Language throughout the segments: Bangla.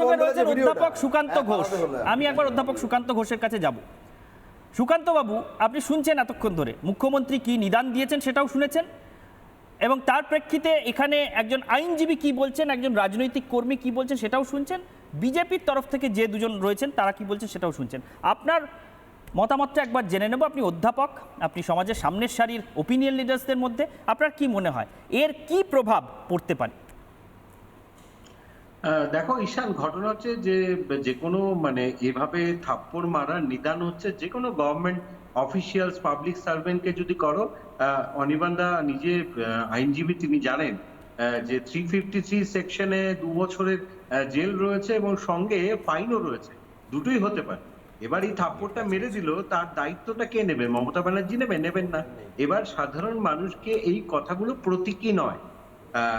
রয়েছেন অধ্যাপক সুকান্ত হ্যাঁ, ঘোষ। আমি একবার অধ্যাপক সুকান্ত ঘোষের কাছে যাব। সুকান্ত বাবু আপনি শুনছেন এতক্ষণ ধরে। মুখ্যমন্ত্রী কি নিদান দিয়েছেন সেটাও শুনেছেন? এবং তার প্রেক্ষিতে এখানে একজন আইনজীবী কি বলছেন একজন রাজনৈতিক কর্মী কি বলছেন সেটাও শুনছেন? বিজেপির তরফ থেকে যে দুজন রয়েছেন তারা কি বলছেন সেটাও শুনছেন। আপনার মতামতটা একবার জেনে নেব। আপনি অধ্যাপক আপনি সমাজের সামনের সারির ওপিনিয়ন লিডার্সদের মধ্যে আপনার কি মনে হয়? এর কি প্রভাব পড়তে পারে? দেখো ঈশান ঘটনা হচ্ছে যে যে কোনো মানে এভাবে থাপ্পড় মারার নিদান হচ্ছে যে কোনো গভর্নমেন্ট অফিসিয়ালস পাবলিক সার্ভেন্টকে যদি করো আহ, অনির্বাণদা নিজে আইনজীবী তিনি জানেন যে থ্রি ফিফটি থ্রি সেকশনে দু বছরের জেল রয়েছে এবং সঙ্গে ফাইনও রয়েছে। দুটোই হতে পারে। এবার এই থাপ্পড়টা মেরে দিল তার দায়িত্বটা কে নেবে? মমতা ব্যানার্জি নেবে? নেবেন না। এবার সাধারণ মানুষকে এই কথাগুলো প্রতীকী নয়।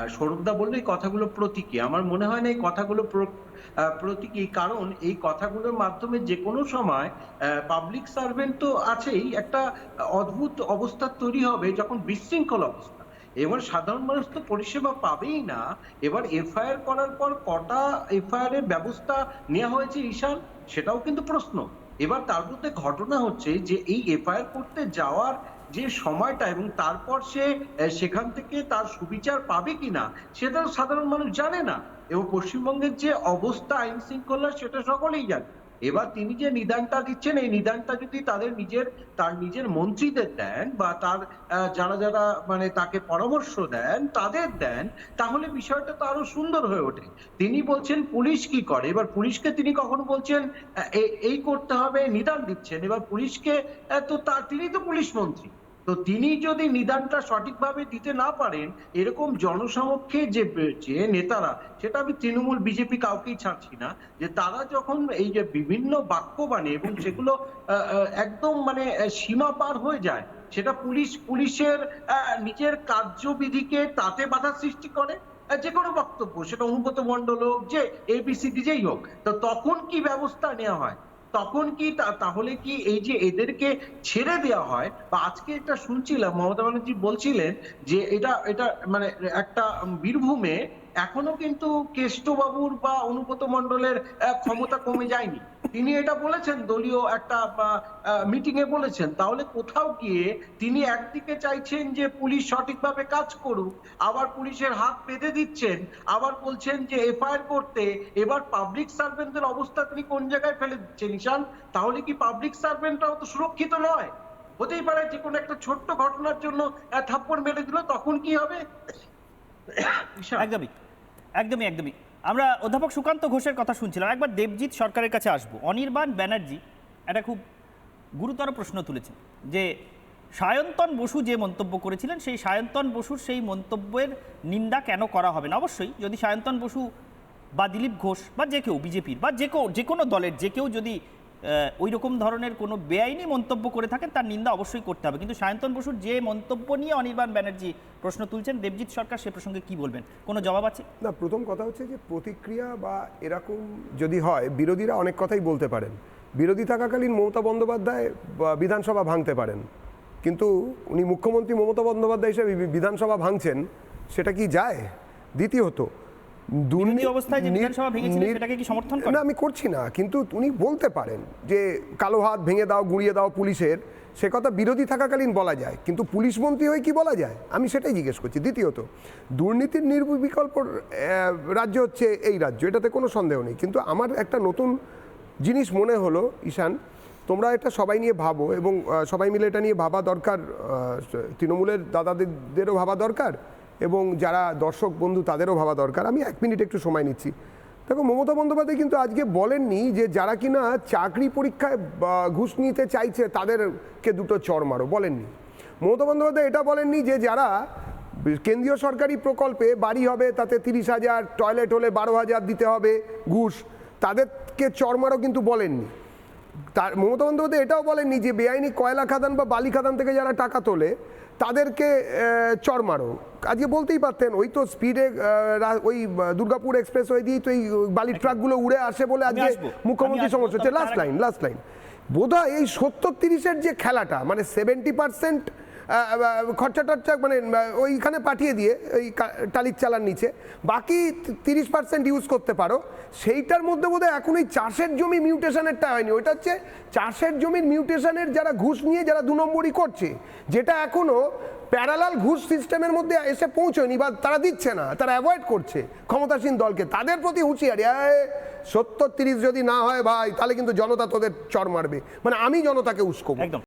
সৌরভদা বলল, এই কথাগুলো প্রতীকী। আমার মনে হয় না এই কথাগুলো প্র- প্রতীকী, কারণ এই কথাগুলোর মাধ্যমে যে কোনো সময় পাবলিক সার্ভেন্ট তো আছেই, একটা অদ্ভুত অবস্থা তৈরি হবে যখন বিশৃঙ্খল অবস্থা। এবার সাধারণ মানুষ তো পরিষেবা পাবেই না। এবার এফআইআর করার পর কটা এফআইআর এর ব্যবস্থা নেওয়া হয়েছে ঈশান? সেটাও কিন্তু প্রশ্ন। এবার তার মধ্যে ঘটনা হচ্ছে যে, এই এফআইআর করতে যাওয়ার যে সময়টা এবং তারপর সে সেখান থেকে তার সুবিচার পাবে কিনা, সেটা সাধারণ মানুষ জানে না। এবং পশ্চিমবঙ্গের যে অবস্থা, আইন শৃঙ্খলা, সেটা সকলেই জানে। এবার তিনি যে নিদানটা দিচ্ছেন, এই নিদানটা যদি তাদের নিজের, তার নিজের মন্ত্রীদের দেন বা তার যারা যারা মানে তাকে পরামর্শ দেন, তাদের দেন, তাহলে বিষয়টা তো আরও সুন্দর হয়ে ওঠে। তিনি বলছেন, পুলিশ কি করে? এবার পুলিশকে তিনি কখনো বলছেন এই করতে হবে, নিদান দিচ্ছেন। এবার পুলিশকে তো তার, তিনি তো পুলিশ মন্ত্রী। তো তিনি যদি নিদানটা সঠিকভাবে দিতে না পারেন, এরকম জনসমক্ষে যে যে নেতারা, সেটা আমি তৃণমূল বিজেপি কাউকেই ছাড়ছি না, যে তারা যখন এই যে বিভিন্ন বাক্য বানে এবং সেগুলো একদম মানে সীমা পার হয়ে যায়, সেটা পুলিশ, পুলিশের নিজের কার্যবিধিকে তাতে বাধা সৃষ্টি করে? যে কোনো বক্তব্য, সেটা অনুব্রত মন্ডল হোক, যে এবিসিডি যেই হোক, তো তখন কি ব্যবস্থা নেওয়া হয়? তখন কি তাহলে কি এই যে এদেরকে ছেড়ে দেওয়া হয়, বা আজকে এটা শুনছিলাম, মমতা ব্যানার্জি বলছিলেন যে এটা এটা মানে একটা বীরভূমে এখনও কিন্তু কেষ্টবাবুর বা অনুব্রত মন্ডলের ক্ষমতা কমে যায়নি। তিনি এটা বলেছেন, দলীয় একটা মিটিং এ বলেছেন। তাহলে কোথাও গিয়ে তিনি একদিকে চাইছেন যে পুলিশ সঠিকভাবে কাজ করুক, আবার পুলিশের হাত পেতে দিচ্ছেন, আবার বলছেন যে এফআইআর করতে, এবার পাবলিক সার্ভেন্টদের অবস্থা তিনি কোন জায়গায় ফেলে দিচ্ছেন? ঈশান, তাহলে কি পাবলিক সার্ভেন্টরাও তো সুরক্ষিত নয়? হতেই পারে যে কোনো একটা ছোট্ট ঘটনার জন্য থাপ্পড় মেরে দিল, তখন কি হবে? একদমই একদমই একদমই। আমরা অধ্যাপক সুকান্ত ঘোষের কথা শুনছিলাম। একবার দেবজিৎ সরকারের কাছে আসব। অনির্বাণ ব্যানার্জি একটা খুব গুরুতর প্রশ্ন তুলেছেন যে, সায়ন্তন বসু যে মন্তব্য করেছিলেন, সেই সায়ন্তন বসুর সেই মন্তব্যের নিন্দা কেন করা হবে না? অবশ্যই, যদি সায়ন্তন বসু বা দিলীপ ঘোষ বা যে কেউ, বিজেপির বা যে কেউ, যে কোনো দলের, যে কেউ যদি ওই রকম ধরনের কোনো বেআইনি মন্তব্য করে থাকেন, তার নিন্দা অবশ্যই করতে হবে। কিন্তু সায়ন্তন বসুর যে মন্তব্য নিয়ে অনির্বাণ ব্যানার্জি প্রশ্ন তুলছেন, দেবজিৎ সরকার সে প্রসঙ্গে কি বলবেন? কোনো জবাব আছে? না, প্রথম কথা হচ্ছে যে প্রতিক্রিয়া বা এরকম যদি হয়, বিরোধীরা অনেক কথাই বলতে পারেন। বিরোধী থাকাকালীন মমতা বন্দ্যোপাধ্যায় বিধানসভা ভাঙতে পারেন। কিন্তু উনি মুখ্যমন্ত্রী মমতা বন্দ্যোপাধ্যায় হিসেবে বিধানসভা ভাঙছেন, সেটা কি যায়? দ্বিতীয়ত বিরোধী অবস্থায় যে বিধানসভা ভেঙেছিলেন সেটাকে কি সমর্থন করেন? না আমি করছি না কিন্তু উনি বলতে পারেন যে কালো হাত ভেঙে দাও গুঁড়িয়ে দাও পুলিশের সে কথা বিরোধী থাকাকালীন বলা যায় কিন্তু পুলিশ মন্ত্রী হয়ে কি বলা যায়? আমি সেটাই জিজ্ঞেস করছি। দ্বিতীয়ত দুর্নীতির নির্বিকল্প রাজ্য হচ্ছে এই রাজ্য এটাতে কোনো সন্দেহ নেই। কিন্তু আমার একটা নতুন জিনিস মনে হলো ঈশান তোমরা এটা সবাই নিয়ে ভাবো এবং সবাই মিলে এটা নিয়ে ভাবা দরকার তৃণমূলের দাদাদেরও ভাবা দরকার। এবং যারা দর্শক বন্ধু তাদেরও ভাবা দরকার। আমি এক মিনিট একটু সময় নিচ্ছি। দেখো, মমতা বন্দ্যোপাধ্যায় কিন্তু আজকে বলেননি যে যারা কিনা চাকরি পরীক্ষায় ঘুষ নিতে চাইছে তাদেরকে দুটো চড় মারো, বলেননি। মমতা বন্দ্যোপাধ্যায় এটা বলেননি যে যারা কেন্দ্রীয় সরকারি প্রকল্পে বাড়ি হবে, তাতে তিরিশ হাজার, টয়লেট হলে বারো হাজার দিতে হবে ঘুষ, তাদেরকে চড় মারো কিন্তু বলেননি। তার মমতা বন্দ্যোপাধ্যায় এটাও বলেননি যে বেআইনি কয়লা খাদান বা বালি খাদান থেকে যারা টাকা তোলে তাদেরকে চর মারো। আজকে বলতেই পারতেন ওই তো স্পিডে ওই দুর্গাপুর এক্সপ্রেস ওয়ে দিয়েই তো এই বালির ট্রাকগুলো উড়ে আসে বলে আজকে মুখ্যমন্ত্রী সমস্যা হচ্ছে লাস্ট লাইন লাস্ট লাইন বোধহয় এই সত্তর তিরিশের যে খেলাটা মানে সেভেন্টি পার্সেন্ট খরচা টরচা মানে ওইখানে পাঠিয়ে দিয়ে ওই টালির চালার নিচে। বাকি তিরিশ পার্সেন্ট ইউজ করতে পারো। সেইটার মধ্যে বোধহয় এখন ওই চাষের জমি মিউটেশনেরটা হয়নি। ওইটা হচ্ছে চাষের জমির মিউটেশনের যারা ঘুষ নিয়ে যারা দু নম্বরই করছে, যেটা এখনও প্যারালাল ঘুষ সিস্টেমের মধ্যে এসে পৌঁছয়নি বা তারা দিচ্ছে না, তারা অ্যাভয়েড করছে ক্ষমতাসীন দলকে। তাদের প্রতি হুঁশিয়ারি সত্তর তিরিশ যদি না হয় ভাই, তাহলে কিন্তু জনতা তোদের চর মারবে। মানে আমি জনতাকে উস্কবো। একদম।